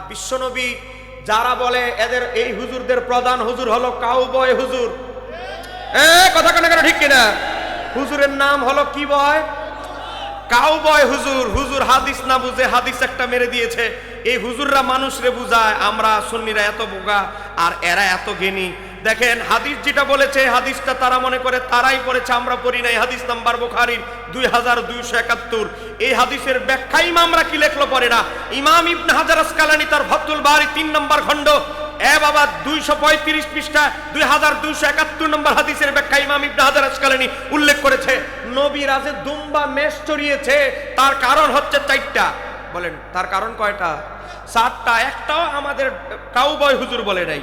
বিশ্বনবী যারা বলে এদের এই হুজুরদের প্রধান হুজুর হলো কাউবয় হুজুর। কথা কেন কেন ঠিক কিনা? হুজুরের নাম হলো কি বয়? কাউবয় হুজুর। হুজুর হাদিস না বুঝে হাদিস একটা মেরে দিয়েছে। এই হুজুররা মানুষরে বুঝায়, আমরা সুন্নিরা এত বোকা, আর এরা এত জ্ঞানী দেখেন হাদিস যেটা বলেছে, হাদিসটা তারা মনে করে তারাই পড়েছে, আমরা পড়ি নাই। হাদিস নাম্বার বুখারির দুই হাজার দুইশো একাত্তর। এই হাদিসের ব্যাখ্যা ইমামরা কি লেখলো পড়ে না? ইমাম ইবনে হাজার আসকালানি তার ভক্তুল বাড়ি তিন নম্বর খণ্ড। এ বাবা, দুইশো পঁয়ত্রিশ পৃষ্ঠা, দুই হাজার দুইশো একাত্তর নম্বর হাদিসের ব্যাখ্যা ইমাম ইবনে হাজার আসকালানি উল্লেখ করেছে। নবী রাজে দুম্বা মেষ চড়িয়েছে, তার কারণ হচ্ছে চারটা। বলেন, তার কারণ কয়টা? চারটা। একটাও আমাদের কাউবয় হুজুর বলে নাই।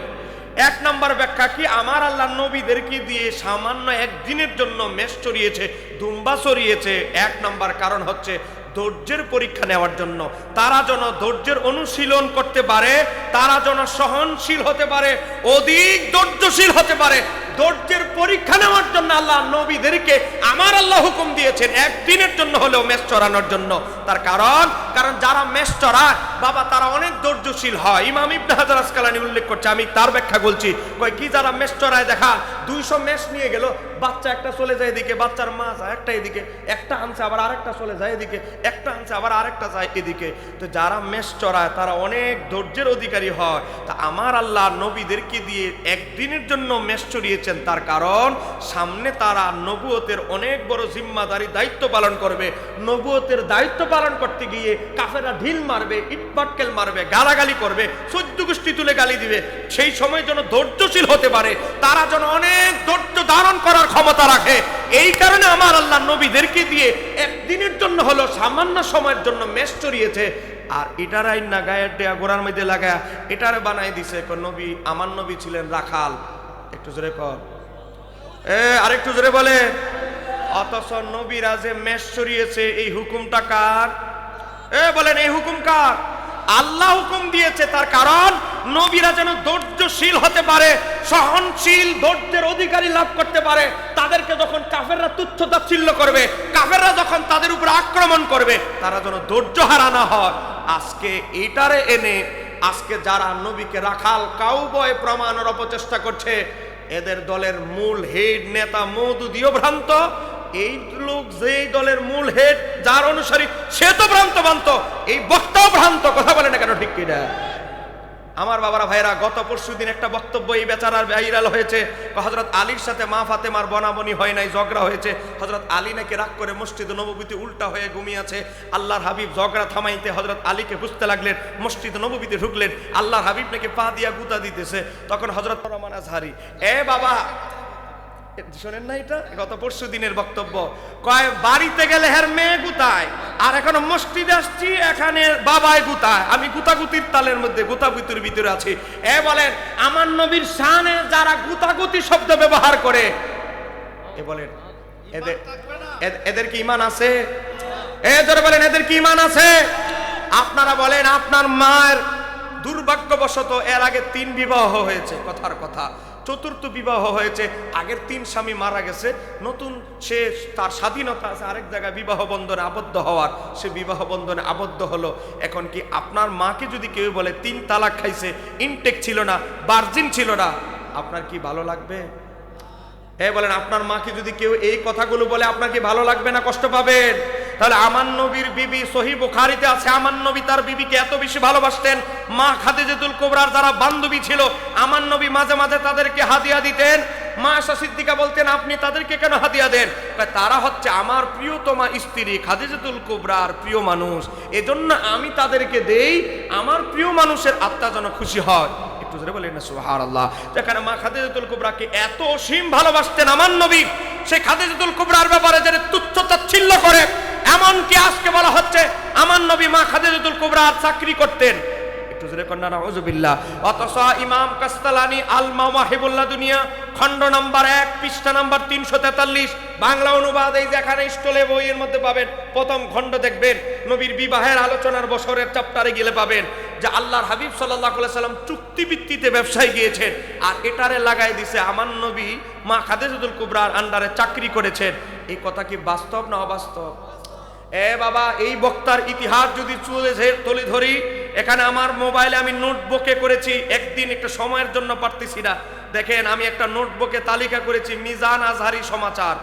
এক নম্বর ব্যাখ্যা কি? আমার আল্লাহ নবীদেরকে দিয়ে সামান্য একদিনের জন্য মেষ চড়িয়েছে, দুম্বা চড়িয়েছে। এক নম্বর কারণ হচ্ছে ধৈর্যের পরীক্ষা নেওয়ার জন্য। তারা যেন ধৈর্যের অনুশীলন করতে পারে, তারা যেন সহনশীল হতে পারে, অধিক ধৈর্যশীল হতে পারে। ধৈর্যের পরীক্ষা নেওয়ার জন্য আল্লাহ নবীদেরকে আমার আল্লাহ হুকুম দিয়েছেন, একদিনের জন্য হলেও মেষ চড়ানোর জন্য। তার কারণ কারণ যারা মেষ চড়ায় বাবা তারা অনেক ধৈর্যশীল হয়। ইমাম ইবনে হাজার আসকালানি উল্লেখ করছে, আমি তার ব্যাখ্যা বলছি। কয়, কি যারা মেষ দেখা দুইশো মেষ নিয়ে গেল, বাচ্চা একটা চলে যায় এদিকে, বাচ্চার মা যায় একটা এদিকে, একটা আনছে আবার আরেকটা চলে যায় এদিকে, একটা আনছে আবার আরেকটা যায় এদিকে। তো যারা মেষ চড়ায়, তারা অনেক ধৈর্যের অধিকারী হয়। তা আমার আল্লাহ নবীদেরকে দিয়ে একদিনের জন্য মেষ চড়িয়েছেন, তার কারণ সামনে তারা নবুয়তের অনেক বড় জিম্মাদারি দায়িত্ব পালন করবে। নবুয়তের দায়িত্ব পালন করতে গিয়ে কাফেরা ঢিল মারবে ইটপাটকেল মারবে, গালাগালি করবে চোদ্দ গোষ্ঠী তুলে গালি দিবে। সেই সময় যেন ধৈর্যশীল হতে পারে, তারা যেন অনেক ধৈর্য ধারণ করার ক্ষমতা রাখে। এই কারণে আমার আল্লাহ নবীদেরকে দিয়ে একদিনের জন্য হলো সামান্য সময়ের জন্য মেষ চড়িয়েছে। আর এটারাই না, গায়ের দেয়া গোড়ার মধ্যে লাগা এটারে বানাই দিছে নবী, আমার নবী ছিলেন রাখাল। একটু জোরে কর। এ, আরেকটু জোরে বলে। অথচ নবীরা যে মেষ চড়িয়েছে, এই হুকুমটা কার? এ, বলেন, এই হুকুম কার? আল্লাহ হুকুম দিয়েছে, তার কারণ নবীরা যেন ধৈর্যশীল হতে পারে। সহনশীল ধৈর্যের অধিকারী লাভ করতে পারে, তাদেরকে যখন কাফেররা তুচ্ছ তাচ্ছিল্য করবে, কাফেররা যখন তাদের উপর আক্রমণ করবে, তারা যেন ধৈর্য হারানো হয়। আজকে এটারে এনে, আজকে যারা নবীকে রাখাল কাউবয় প্রমাণের অপচেষ্টা করছে, এদের দলের মূল হেড নেতা মৌদুদিও ভ্রান্ত, এই লোক যেই দলের মূল হেড, যার অনুসারী সে তো ভ্রান্ত ভ্রান্ত, এই বক্তাও ভ্রান্ত, কথা বলে না কেন ঠিক কিনা? আমার বাবারা ভাইরা গত পরশু দিন একটা বক্তব্য এই বেচারার ভাইরাল হয়েছে। হজরত আলীর সাথে মা ফাতেমার বনাবনি হয় নাই, ঝগড়া হয়েছে। হজরত আলী নাকি রাগ করে মসজিদ নববীতে উল্টা হয়ে ঘুমিয়েছে আল্লাহর হাবিব ঝগড়া থামাইতে হজরত আলীকে বুঝতে লাগলেন, মসজিদ নববীতে ঢুকলেন। আল্লাহর হাবিব নাকি পা দিয়া গুতা দিতেছে। তখন হজরত রহমান আজহারি, এ বাবা শোনেন না এটা? গত পরশু দিনের বক্তব্য। কয়, বাড়িতে গেলে হের মেয়ে গুতায়, আর এখন মসজিদে আসছি, এখানে বাবায় গুতায়। আমি গুতাগুতির তালের মধ্যে, গুতাগুতির ভিতরে আছি। এ বলেন, আমার নবীর শানে যারা গুতাগুতি শব্দ ব্যবহার করে, এ বলেন, এদের এদের কি ইমান আছে? এ ধরে বলেন, এদের কি ইমান আছে? আপনারা বলেন, আপনার মায়ের দুর্ভাগ্যবশত এর আগে তিন বিবাহ হয়েছে, কথার কথা। চতুর্থ বিবাহ হয়েছে, আগের তিন স্বামী মারা গেছে, নতুন সে তার স্বাধীনতা আছে, আরেক জায়গায় বিবাহ বন্ধনে আবদ্ধ হওয়ার, সে বিবাহ বন্ধনে আবদ্ধ হলো। এখন কি আপনার মাকে যদি কেউ বলে, তিন তালাক খাইছে ইনটেক ছিল না বার্জিন ছিল না, আপনার কি ভালো লাগবে? এ বলেন, আপনার মাকে যদি কেউ এই কথাগুলো বলে, আপনার কি ভালো লাগবে না? কষ্ট পাবেন। তাহলে আমার নবীর বিবি সহি বুখারিতে আছে, আমার নবী তার বিবিকে এত বেশি ভালোবাসতেন। মা খাদিজাতুল কোবরার যারা বান্ধবী ছিল, আমার নবী মাঝে মাঝে তাদেরকে হাদিয়া দিতেন। মা আশা সিদ্দিকা বলতেন, আপনি তাদেরকে কেন হাদিয়া দেন? তারা হচ্ছে আমার প্রিয়তমা স্ত্রী খাদিজাতুল কুবরার প্রিয় মানুষ। এজন্য আমি তাদেরকে দেই, আমার প্রিয় মানুষের আত্মা যেন খুশি হয়। একটু জোরে বলেন না সুহার আল্লাহ যেখানে মা খাদিজাতুল কুবরাকে এত অসীম ভালোবাসতেন আমার নবী, সে খাদিজাতুল কুবরার ব্যাপারে যেন তুচ্ছ তাচ্ছিল্য করে এমনকি আজকে বলা হচ্ছে, আমার নবী মা খাদিজাতুল কুবরার চাকরি করতেন। নবীর বিবাহের আলোচনার বছরের চাপ্টারে গেলে পাবেন, যে আল্লাহর হাবিব চুক্তিভিত্তিতে ব্যবসায় গিয়েছেন, আর এটারে লাগাই দিছে আমার নবী মা খাদেজুল কুবরার আন্ডারে চাকরি করেছেন। এই কথা কি বাস্তব না অবাস্তব? এ বাবা, এই বক্তার ইতিহাস যদি চলে তুলে ধরি, এখানে আমার মোবাইলে আমি নোটবুকে করেছি, একদিন একটা সময়ের জন্য পারতেছি না। দেখেন, আমি একটা নোটবুকে তালিকা করেছি, মিজান আজহারি সমাচার।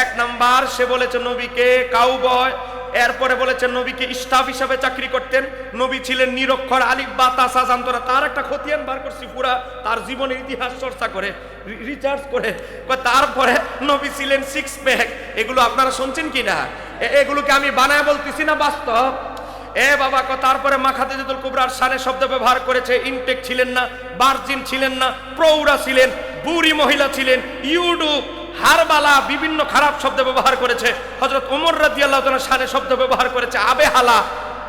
এক নাম্বার, সে বলেছে, নবীকে কাউবয়। এরপরে বলেছেন নবীকে স্টাফ হিসাবে চাকরি করতেন। নবী ছিলেন নিরক্ষর আলিফ বা তাসা জানতো তার। একটা খতিয়ান বার করছি পুরা, তার জীবনের ইতিহাস চর্চা করে রিচার্জ করে। তারপরে নবী ছিলেন সিক্স প্যাক এগুলো আপনারা শুনছেন কি না এগুলোকে আমি বানায় বলতেছি না বাস্তব। এ বাবা তারপরে মাখাতে যেতুল কুবরার সানে শব্দ ব্যবহার করেছে, ইনটেক ছিলেন না, বার্জিন ছিলেন না প্রৌঢ়া ছিলেন, বুড়ি মহিলা ছিলেন, ইউডুব, হারবালা, বিভিন্ন খারাপ শব্দ ব্যবহার করেছে। হজরত উমর রাজি আল্লাহ সানে শব্দ ব্যবহার করেছে, আবে হালা।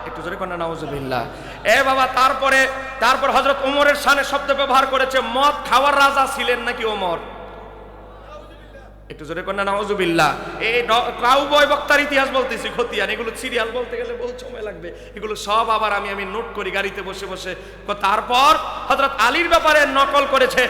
একটু জোরে কন্যা নাউজুবিল্লাহ। এ বাবা, তারপরে, তারপর হজরত উমরের সানে শব্দ ব্যবহার করেছে, মদ খাওয়ার রাজা ছিলেন নাকি ওমর? একটু জোরে কন্যা নাউজুবিল্লাহ এই কাউবয় বক্তার ইতিহাস বলতেছি, খতিয়ান, এগুলো সিরিয়াল বলতে গেলে বহু সময় লাগবে। এগুলো সব আবার আমি আমি নোট করি গাড়িতে বসে বসে। তারপর হযরত আলীর ব্যাপারে নকল করেছে।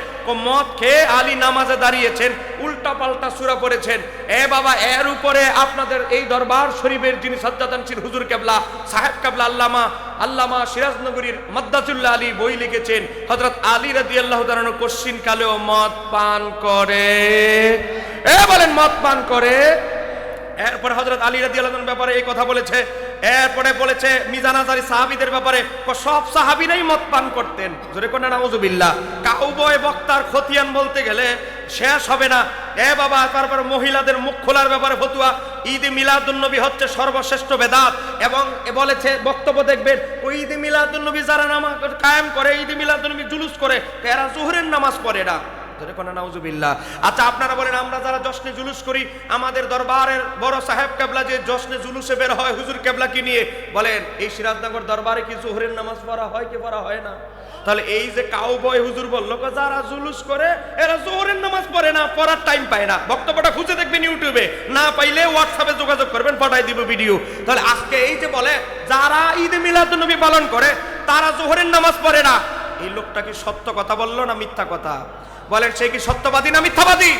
মদ খেয়ে আলী নামাজে দাঁড়িয়েছেন উল্টা পাল্টা সুরা পড়েছেন। এ বাবা, এর উপরে আপনাদের এই দরবার শরীফের যিনি সজ্জাদান ছিল হুজুর কেবলা, সাহেব কেবলা আল্লামা আল্লামা সিরাজনগরীর মদ্দাতুল্লাহ আলী বই লিখেছেন। হযরত আলী রাদিয়াল্লাহু তাআলা কোশ্চিন কালেও মদ পান করে। এ বলেন, মদ পান করে। এরপরে হজরত আলী রাদি আল্লাহর ব্যাপারে এই কথা বলেছে। এরপরে বলেছে, মিজানাজারি সাহাবিদের ব্যাপারে সব সাহাবিরাই মদ পান করতেন। জোরে কোনা নাউজুবিল্লাহ। কাউবয় বক্তার খতিয়ান বলতে গেলে শেষ হবে না। এ বাবা, তারপরে মহিলাদের মুখ খোলার ব্যাপারে ফতুয়া। ঈদ মিলাদুন্নবী হচ্ছে সর্বশ্রেষ্ঠ বেদাত। এবং বলেছে, বক্তব্য দেখবেন ওই ঈদ মিলাদুন্নবী যারা নামাজ কায়েম করে, ঈদ মিলাদুন্নবী জুলুস করে, এরা জোহরের নামাজ পড়ে না। ধরে কোনা, নাউজুবিল্লাহ। আচ্ছা আপনারা বলেন, আমরা যারা জশ্নে জুলুস করি, আমাদের দরবারের বড় সাহেব কেবলা যে জশ্নে জুলুসে বের হয়, হুজুর কেবলা কি নিয়ে? বলেন, এই সিরাজনগর দরবারে কি জোহরের নামাজ পড়া হয় কি পড়া হয় না? তাহলে এই যে কাউ বয় হুজুর বলল যারা জুলুস করে, এরা জোহরের নামাজ পড়ে না, পড়ার টাইম পায় না। বক্তব্যটা খুঁজে দেখবেন ইউটিউবে না পাইলে হোয়াটসঅ্যাপে যোগাযোগ করবেন পাঠাই দিব ভিডিও তাহলে আজকে এই যে বলে, যারা ঈদ মিলাদুন্নবী পালন করে, তারা জোহরের নামাজ পড়ে না। এই লোকটা কি সত্য কথা বলল না মিথ্যা কথা? বলেন সে কি সত্যবাদী না মিথ্যাবাদী?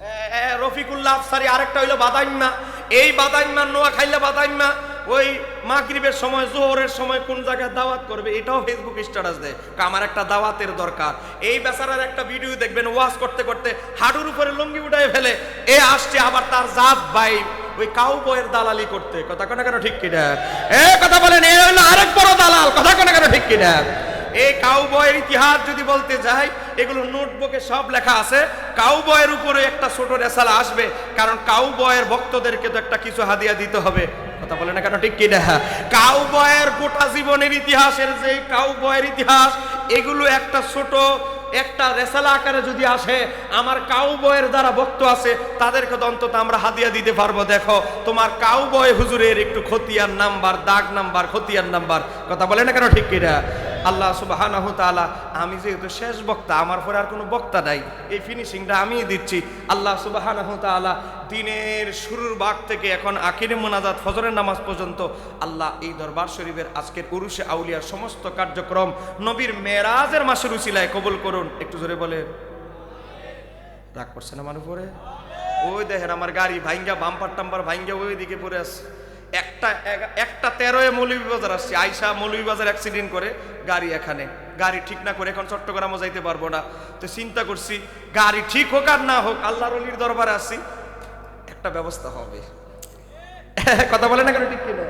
এ- এ, রফিকুল্লাহ আফসারি আরেকটা হইল বাদাইম্মা এই বাদাইম্মা নোয়া খাইলে বাদাইম্মা ওই মাগরিবের সময় জোহরের সময় কোন জায়গায় দাওয়াত করবে এটাও ফেসবুক স্ট্যাটাস দেয়। আমার একটা দাওয়াতের দরকার। এই বেচারার একটা ভিডিও দেখবেন ওয়াজ করতে করতে হাডুর উপরে লুঙ্গি উঠায় ফেলে। এ আসছে আবার তার জাত ভাই। ওই কাউ বইয়ের দালালি করতে। কথা কেন কেন ঠিক কিনা? এ কথা বলেন এ হলো আরেক বড় দালাল। কথা কেন কেন ঠিক কিনা? এই কাউবয়ের ইতিহাস যদি বলতে যাই, এগুলো নোটবুকে সব লেখা আছে। কাউবয়ের উপরে একটা ছোট রেসালা আসবে, কারণ কাউবয়ের ভক্তদেরকে তো একটা কিছু হাদিয়া দিতে হবে। কথা বলে না কেন? ঠিক কিনা কাউবয়ের গোটা জীবনের ইতিহাসের যে কাউবয়ের ইতিহাস, এগুলো একটা ছোট, একটা রেসালা আকারে যদি আসে, আমার কাউবয়ের দ্বারা ভক্ত আছে, তাদেরকে অন্তত আমরা হাদিয়া দিতে পারব। দেখো, তোমার কাউবয় হুজুরের একটু খতিয়ার নাম্বার, দাগ নাম্বার খতিয়ার নাম্বার। কথা বলে না কেন? ঠিক কিনা আল্লাহ তাআলা, আমি যেহেতু শেষ বক্তা, আমার পরে আর কোনো বক্তা নাই, এই ফিনিশিংটা আমিই দিচ্ছি। আল্লাহ তাআলা দিনের শুরুর ভাগ থেকে এখন আখিরে মোনাজাত, ফজরের নামাজ পর্যন্ত আল্লাহ এই দরবার শরীফের আজকের উরুষে আউলিয়ার সমস্ত কার্যক্রম নবীর মেরাজের মাসের উসিলায় কবুল করুন। একটু জোরে বলে রাগ করছে না আমার উপরে? ওই দেখেন আমার গাড়ি ভাইঙ্গা বাম্পার টাম্পার ভাইঙ্গা ওই দিকে পড়ে আছে। একটা একটা তেরোয় মৌলভীবাজার আসছি। আইসা মৌলভীবাজার অ্যাক্সিডেন্ট করে গাড়ি এখানে। গাড়ি ঠিক না করে এখন চট্টগ্রামও যাইতে পারব না। তো চিন্তা করছি, গাড়ি ঠিক হোক আর না হোক, আল্লাহর অলির দরবারে আসি, একটা ব্যবস্থা হবে। কথা বলে না কেন ঠিক কিনা?